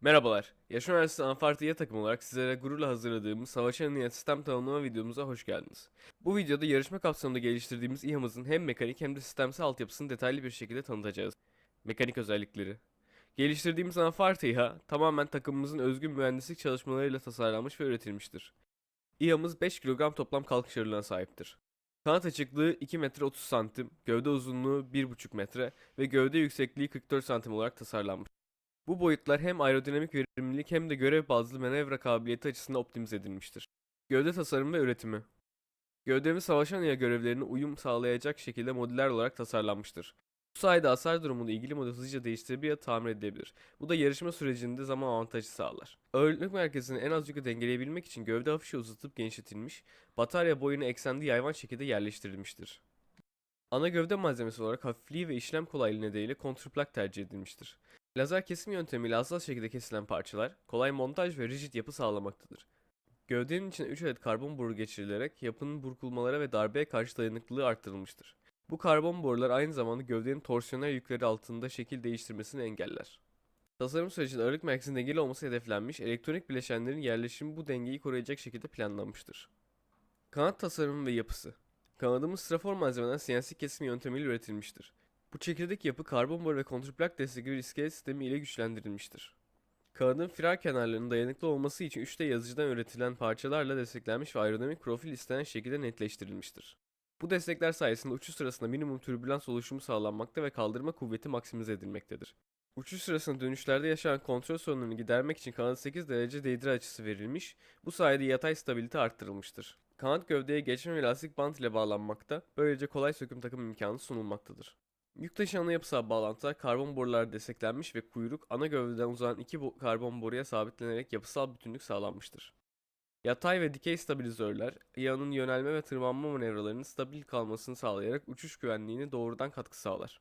Merhabalar, Yaşar Üniversitesi Anfartiye takım olarak sizlere gururla hazırladığımız Savaşan Niyet Sistem Tanımlama videomuza hoş geldiniz. Bu videoda yarışma kapsamında geliştirdiğimiz İHA'mızın hem mekanik hem de sistemsel altyapısını detaylı bir şekilde tanıtacağız. Mekanik özellikleri. Geliştirdiğimiz Anfarti İHA tamamen takımımızın özgün mühendislik çalışmalarıyla tasarlanmış ve üretilmiştir. İHA'mız 5 kilogram toplam kalkış ağırlığına sahiptir. Kanat açıklığı 2 metre 30 santim, gövde uzunluğu 1,5 metre ve gövde yüksekliği 44 santim olarak tasarlanmış. Bu boyutlar hem aerodinamik verimlilik hem de görev bazlı manevra kabiliyeti açısından optimize edilmiştir. Gövde tasarımı ve üretimi. Gövdemiz savaşan ya görevlerine uyum sağlayacak şekilde modüler olarak tasarlanmıştır. Bu sayede hasar durumunda ilgili model hızlıca değiştirebilir ya tamir edilebilir. Bu da yarışma sürecinde zaman avantajı sağlar. Ağırlık merkezini en az yükle dengeleyebilmek için gövde hafifçe uzatıp genişletilmiş, batarya boyunu eksende yayvan şekilde yerleştirilmiştir. Ana gövde malzemesi olarak hafifliği ve işlem kolaylığı nedeniyle kontrplak tercih edilmiştir. Lazer kesim yöntemiyle hassas şekilde kesilen parçalar, kolay montaj ve rigid yapı sağlamaktadır. Gövdenin içine 3 adet karbon boru geçirilerek yapının burkulmalara ve darbeye karşı dayanıklılığı arttırılmıştır. Bu karbon borular aynı zamanda gövdenin torsiyonel yükleri altında şekil değiştirmesini engeller. Tasarım sürecinde ağırlık merkezinin dengeli olması hedeflenmiş, elektronik bileşenlerin yerleşimi bu dengeyi koruyacak şekilde planlanmıştır. Kanat tasarımı ve yapısı Kanadımız strafor malzemeden CNC kesim yöntemiyle üretilmiştir. Bu çekirdek yapı karbon boru ve kontrplak destekli bir iskelet sistemi ile güçlendirilmiştir. Kağıdın firar kenarlarının dayanıklı olması için 3D yazıcıdan üretilen parçalarla desteklenmiş ve aerodinamik profil istenen şekilde netleştirilmiştir. Bu destekler sayesinde uçuş sırasında minimum türbülans oluşumu sağlanmakta ve kaldırma kuvveti maksimize edilmektedir. Uçuş sırasında dönüşlerde yaşanan kontrol sorunlarını gidermek için kanat 8 derece değdir açısı verilmiş, bu sayede yatay stabilite arttırılmıştır. Kanat gövdeye geçme ve lastik bant ile bağlanmakta, böylece kolay söküm takım imkanı sunulmaktadır. Yük taşıyanla yapısal bağlantılar karbon borular desteklenmiş ve kuyruk ana gövdeden uzanan iki bo- karbon boruya sabitlenerek yapısal bütünlük sağlanmıştır. Yatay ve dikey stabilizörler, yanın yönelme ve tırmanma manevralarının stabil kalmasını sağlayarak uçuş güvenliğine doğrudan katkı sağlar.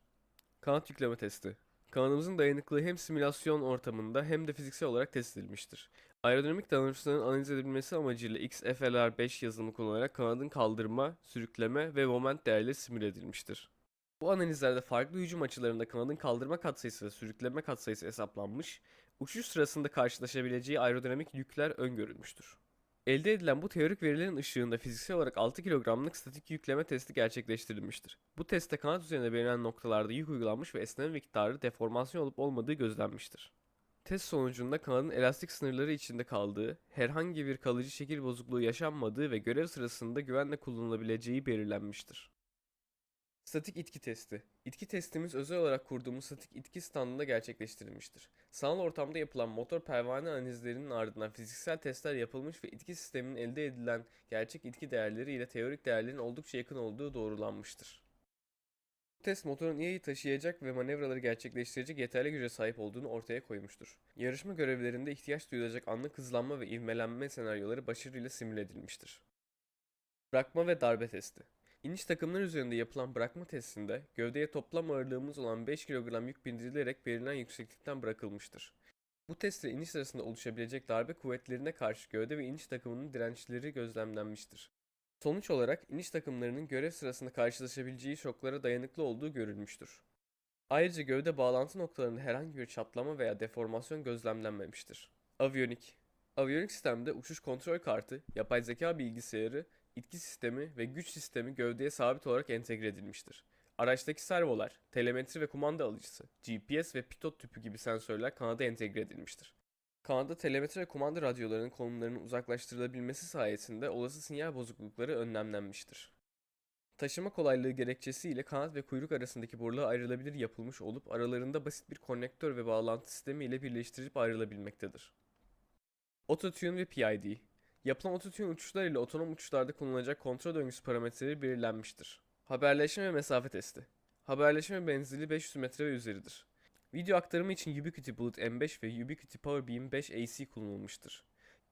Kanat yükleme testi Kanadımızın dayanıklılığı hem simülasyon ortamında hem de fiziksel olarak test edilmiştir. Aerodinamik davranışların analiz edilmesi amacıyla XFLR5 yazılımı kullanarak kanadın kaldırma, sürükleme ve moment değerleri simüle edilmiştir. Bu analizlerde farklı hücum açılarında kanadın kaldırma katsayısı ve sürükleme katsayısı hesaplanmış, uçuş sırasında karşılaşabileceği aerodinamik yükler öngörülmüştür. Elde edilen bu teorik verilerin ışığında fiziksel olarak 6 kilogramlık statik yükleme testi gerçekleştirilmiştir. Bu testte kanat üzerine belirlenen noktalarda yük uygulanmış ve esneme miktarı deformasyon olup olmadığı gözlenmiştir. Test sonucunda kanadın elastik sınırları içinde kaldığı, herhangi bir kalıcı şekil bozukluğu yaşanmadığı ve görev sırasında güvenle kullanılabileceği belirlenmiştir. Statik itki testi. İtki testimiz özel olarak kurduğumuz statik itki standında gerçekleştirilmiştir. Sanal ortamda yapılan motor pervane analizlerinin ardından fiziksel testler yapılmış ve itki sisteminin elde edilen gerçek itki değerleri ile teorik değerlerin oldukça yakın olduğu doğrulanmıştır. Bu test motorun iyi taşıyacak ve manevraları gerçekleştirecek yeterli güce sahip olduğunu ortaya koymuştur. Yarışma görevlerinde ihtiyaç duyulacak anlık hızlanma ve ivmelenme senaryoları başarıyla simüle edilmiştir. Bırakma ve darbe testi. İniş takımlar üzerinde yapılan bırakma testinde gövdeye toplam ağırlığımız olan 5 kilogram yük bindirilerek belirlenen yükseklikten bırakılmıştır. Bu testte iniş sırasında oluşabilecek darbe kuvvetlerine karşı gövde ve iniş takımının dirençleri gözlemlenmiştir. Sonuç olarak iniş takımlarının görev sırasında karşılaşabileceği şoklara dayanıklı olduğu görülmüştür. Ayrıca gövde bağlantı noktalarında herhangi bir çatlama veya deformasyon gözlemlenmemiştir. Aviyonik Aviyonik sistemde uçuş kontrol kartı, yapay zeka bilgisayarı, itki sistemi ve güç sistemi gövdeye sabit olarak entegre edilmiştir. Araçtaki servolar, telemetri ve kumanda alıcısı, GPS ve pitot tüpü gibi sensörler kanada entegre edilmiştir. Kanada telemetri ve kumanda radyolarının konumlarının uzaklaştırılabilmesi sayesinde olası sinyal bozuklukları önlemlenmiştir. Taşıma kolaylığı gerekçesiyle kanat ve kuyruk arasındaki borular ayrılabilir yapılmış olup aralarında basit bir konnektör ve bağlantı sistemi ile birleştirilip ayrılabilmektedir. Autotune ve PID Yapılan ototune uçuşlar ile otonom uçuşlarda kullanılacak kontrol döngüsü parametreleri belirlenmiştir. Haberleşme ve mesafe testi. Haberleşme menzili 500 metre ve üzeridir. Video aktarımı için Ubiquiti Bulut M5 ve Ubiquiti Powerbeam 5 AC kullanılmıştır.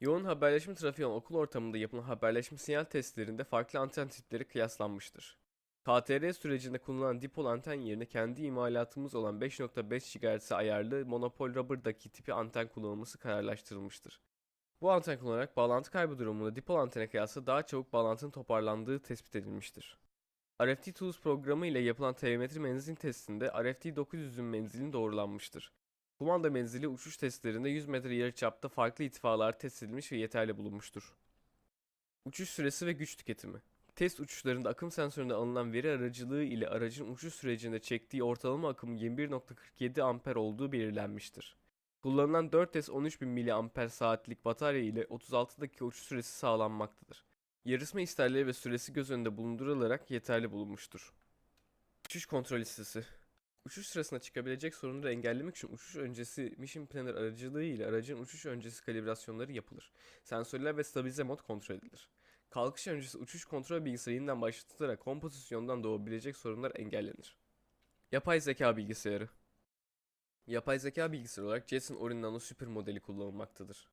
Yoğun haberleşme trafiği olan okul ortamında yapılan haberleşme sinyal testlerinde farklı anten tipleri kıyaslanmıştır. KTR sürecinde kullanılan dipol anten yerine kendi imalatımız olan 5.5 GHz ayarlı monopol rubber'daki tipi anten kullanılması kararlaştırılmıştır. Bu anten kullanarak bağlantı kaybı durumunda dipol antene kıyasla daha çabuk bağlantının toparlandığı tespit edilmiştir. RFT Tools programı ile yapılan telemetri menzil testinde RFT 900'ün menzilini doğrulanmıştır. Kumanda menzili uçuş testlerinde 100 metre yarıçapta farklı irtifalar test edilmiş ve yeterli bulunmuştur. Uçuş süresi ve güç tüketimi. Test uçuşlarında akım sensöründe alınan veri aracılığı ile aracın uçuş sürecinde çektiği ortalama akım 21.47 amper olduğu belirlenmiştir. Kullanılan 4S 13000 mAh saatlik batarya ile 36 dakika uçuş süresi sağlanmaktadır. Yarışma isterleri ve süresi göz önünde bulundurularak yeterli bulunmuştur. Uçuş kontrol listesi Uçuş sırasında çıkabilecek sorunları engellemek için uçuş öncesi Mission Planner aracılığı ile aracın uçuş öncesi kalibrasyonları yapılır. Sensörler ve stabilize mod kontrol edilir. Kalkış öncesi uçuş kontrol bilgisayarı yeniden başlatılarak kompozisyondan doğabilecek sorunlar engellenir. Yapay zeka bilgisayarı Yapay zeka bilgisayarı olarak Jetson Orin Nano Super modeli kullanılmaktadır.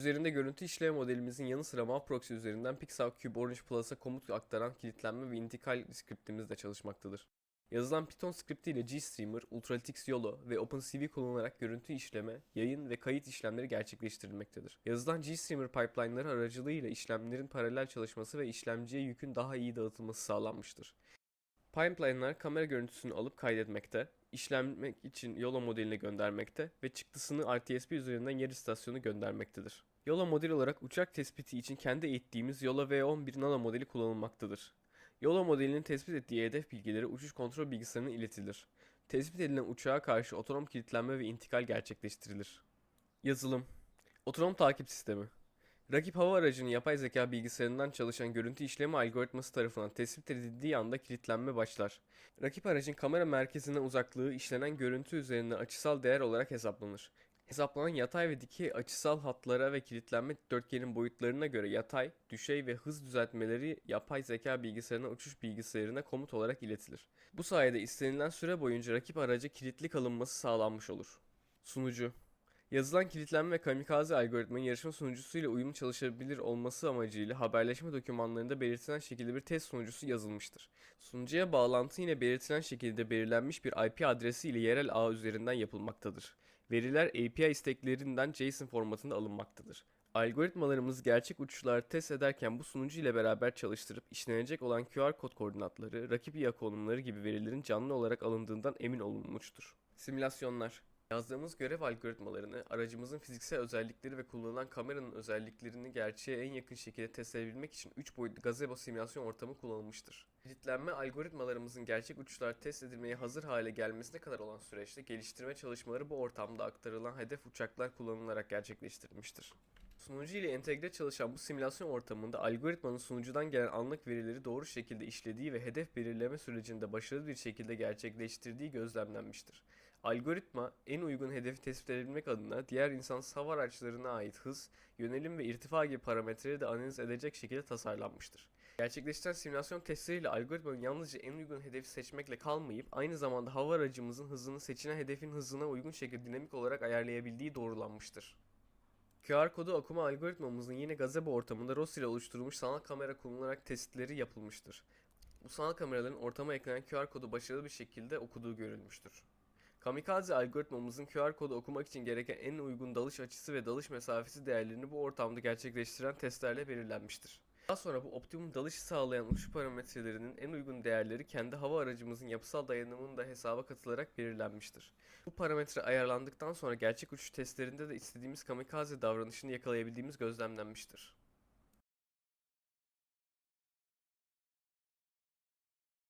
Üzerinde görüntü işleme modelimizin yanı sıra MAV üzerinden Pixel Cube Orange Plus'a komut aktaran kilitlenme ve intikal skriptimiz de çalışmaktadır. Yazılan Python skripti ile GStreamer, UltraLTX YOLO ve OpenCV kullanılarak görüntü işleme, yayın ve kayıt işlemleri gerçekleştirilmektedir. Yazılan GStreamer pipeline'ları aracılığıyla işlemlerin paralel çalışması ve işlemciye yükün daha iyi dağıtılması sağlanmıştır. Pipeline'lar kamera görüntüsünü alıp kaydetmekte, işlenmek için YOLO modeline göndermekte ve çıktısını RTSP üzerinden yer istasyonu göndermektedir. YOLO model olarak uçak tespiti için kendi eğittiğimiz YOLO V11 Nano modeli kullanılmaktadır. YOLO modelinin tespit ettiği hedef bilgileri uçuş kontrol bilgisayarına iletilir. Tespit edilen uçağa karşı otonom kilitlenme ve intikal gerçekleştirilir. Yazılım Otonom takip sistemi Rakip hava aracının yapay zeka bilgisayarından çalışan görüntü işleme algoritması tarafından tespit edildiği anda kilitlenme başlar. Rakip aracın kamera merkezine uzaklığı işlenen görüntü üzerinden açısal değer olarak hesaplanır. Hesaplanan yatay ve dikey açısal hatlara ve kilitlenme dörtgenin boyutlarına göre yatay, düşey ve hız düzeltmeleri yapay zeka bilgisayarına uçuş bilgisayarına komut olarak iletilir. Bu sayede istenilen süre boyunca rakip araca kilitli kalınması sağlanmış olur. Sunucu Yazılan kilitlenme ve kamikaze algoritmanın yarışma sunucusuyla uyumlu çalışabilir olması amacıyla haberleşme dokümanlarında belirtilen şekilde bir test sunucusu yazılmıştır. Sunucuya bağlantı yine belirtilen şekilde belirlenmiş bir IP adresi ile yerel ağ üzerinden yapılmaktadır. Veriler API isteklerinden JSON formatında alınmaktadır. Algoritmalarımız gerçek uçuşları test ederken bu sunucu ile beraber çalıştırıp işlenecek olan QR kod koordinatları, rakip IA konumları gibi verilerin canlı olarak alındığından emin olunmuştur. Simülasyonlar Yazdığımız görev algoritmalarını aracımızın fiziksel özellikleri ve kullanılan kameranın özelliklerini gerçeğe en yakın şekilde test edebilmek için 3 boyutlu gazebo simülasyon ortamı kullanılmıştır. Kilitlenme algoritmalarımızın gerçek uçuşlar test edilmeye hazır hale gelmesine kadar olan süreçte geliştirme çalışmaları bu ortamda aktarılan hedef uçaklar kullanılarak gerçekleştirilmiştir. Sunucu ile entegre çalışan bu simülasyon ortamında algoritmanın sunucudan gelen anlık verileri doğru şekilde işlediği ve hedef belirleme sürecinde başarılı bir şekilde gerçekleştirdiği gözlemlenmiştir. Algoritma en uygun hedefi tespit edebilmek adına diğer insansız hava araçlarına ait hız, yönelim ve irtifa gibi parametreleri de analiz edecek şekilde tasarlanmıştır. Gerçekleştiren simülasyon testleriyle algoritmanın yalnızca en uygun hedefi seçmekle kalmayıp aynı zamanda hava aracımızın hızını seçilen hedefin hızına uygun şekilde dinamik olarak ayarlayabildiği doğrulanmıştır. QR kodu okuma algoritmamızın yine gazebo ortamında ROS ile oluşturulmuş sanal kamera kullanılarak testleri yapılmıştır. Bu sanal kameraların ortama eklenen QR kodu başarılı bir şekilde okuduğu görülmüştür. Kamikaze algoritmamızın QR kodu okumak için gereken en uygun dalış açısı ve dalış mesafesi değerlerini bu ortamda gerçekleştiren testlerle belirlenmiştir. Daha sonra bu optimum dalışı sağlayan uçuş parametrelerinin en uygun değerleri kendi hava aracımızın yapısal dayanımının da hesaba katılarak belirlenmiştir. Bu parametre ayarlandıktan sonra gerçek uçuş testlerinde de istediğimiz kamikaze davranışını yakalayabildiğimiz gözlemlenmiştir.